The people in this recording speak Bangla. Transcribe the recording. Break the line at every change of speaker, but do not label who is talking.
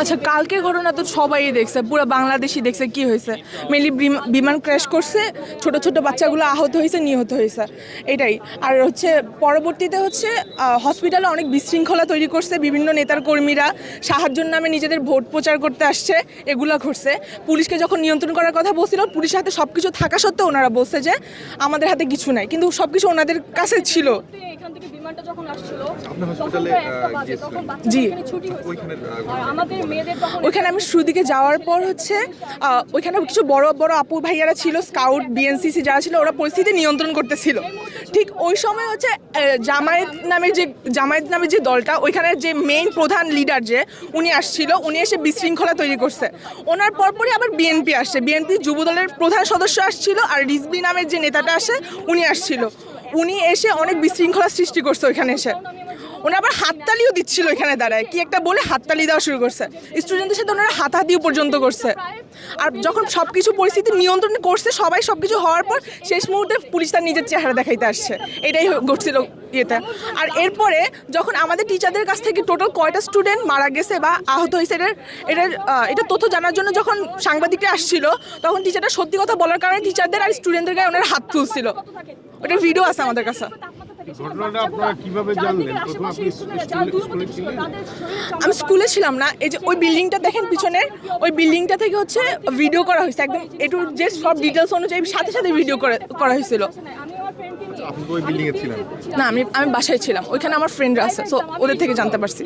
আচ্ছা কালকের ঘটনা তো সবাই দেখছে, পুরো বাংলাদেশই দেখছে কি হয়েছে। মেনলি বিমান ক্র্যাশ করছে, ছোট ছোট বাচ্চাগুলো আহত হয়েছে, নিহত হয়েছে, এটাই। আর হচ্ছে, পরবর্তীতে হচ্ছে হসপিটালে অনেক বিশৃঙ্খলা তৈরি করছে, বিভিন্ন নেতার কর্মীরা সাহায্যের নামে নিজেদের ভোট প্রচার করতে আসছে, এগুলো ঘটছে। পুলিশকে যখন নিয়ন্ত্রণ করার কথা বলছিল পুলিশের হাতে সব কিছু থাকা সত্ত্বেও ওনারা বলছে যে, আমাদের হাতে কিছু নাই। কিন্তু সব কিছু ওনাদের কাছে ছিল।
থেকে বিমানটা যখন আসছিল
জি।
ছুটি আর আমাদের মেয়েদের তখন
ওইখানে আমি সুদিকে যাওয়ার পর হচ্ছে ওইখানে কিছু বড় বড় আপু ভাইয়ারা ছিল স্কাউট বিএনসিসি যারা ছিল ওরা পরিস্থিতি নিয়ন্ত্রণ করতেছিল। ঠিক ওই সময় হচ্ছে জামায়াত নামের যে জামায়াত নামের যে দলটা ওইখানে যে মেইন প্রধান লিডার যে উনি আসছিল উনি এসে বিশৃঙ্খলা তৈরি করছে। ওনার পরপরই আবার বিএনপি আসছে। বিএনপি যুবদলের প্রধান সদস্য আসছিল আর রিজবি নামের যে নেতাটা আসে উনি আসছিল। উনি এসে অনেক বিশৃঙ্খলা সৃষ্টি করছে ওইখানে এসে। ওনারা আবার হাততালিও দিচ্ছিল এখানে দাঁড়ায়। কি একটা বলে হাততালি দেওয়া শুরু করছে। স্টুডেন্টদের সাথে ওনারা হাত হাতাহাতিও পর্যন্ত করছে। আর যখন সব কিছু পরিস্থিতি নিয়ন্ত্রণ করছে, সবাই সব কিছু হওয়ার পর শেষ মুহূর্তে পুলিশ তার নিজের চেহারা দেখাইতে আসছে। এটাই ঘটছিল ইয়েতে। আর এরপরে যখন আমাদের টিচারদের কাছ থেকে টোটাল কয়টা স্টুডেন্ট মারা গেছে বা আহত হয়েছে, এটার এটার এটা তথ্য জানার জন্য যখন সাংবাদিকরা আসছিল, তখন টিচারটা সত্যি কথা বলার কারণে টিচারদের আর স্টুডেন্টদের গায়ে ওনার হাত তুলছিল। ওটা ভিডিও আছে আমাদের কাছে।
ঘটনাটা আপনারা কীভাবে জানলেন?
আমি স্কুলে ছিলাম না এই যে ওই বিল্ডিংটা দেখেন পিছনে ওই বিল্ডিংটা থেকে হচ্ছে ভিডিও করা হয়েছে একদম একটু যে সব ডিটেলস অনুযায়ী সাথে সাথে ভিডিও করে করা হয়েছিল।
আমি আমার ফ্রেন্ডকে নিয়ে
আপনি ওই বিল্ডিং ছিলেন?
না আমি আমি বাসায় ছিলাম ওইখানে আমার ফ্রেন্ডরা আছে সো ওদের থেকে জানতে পারছি।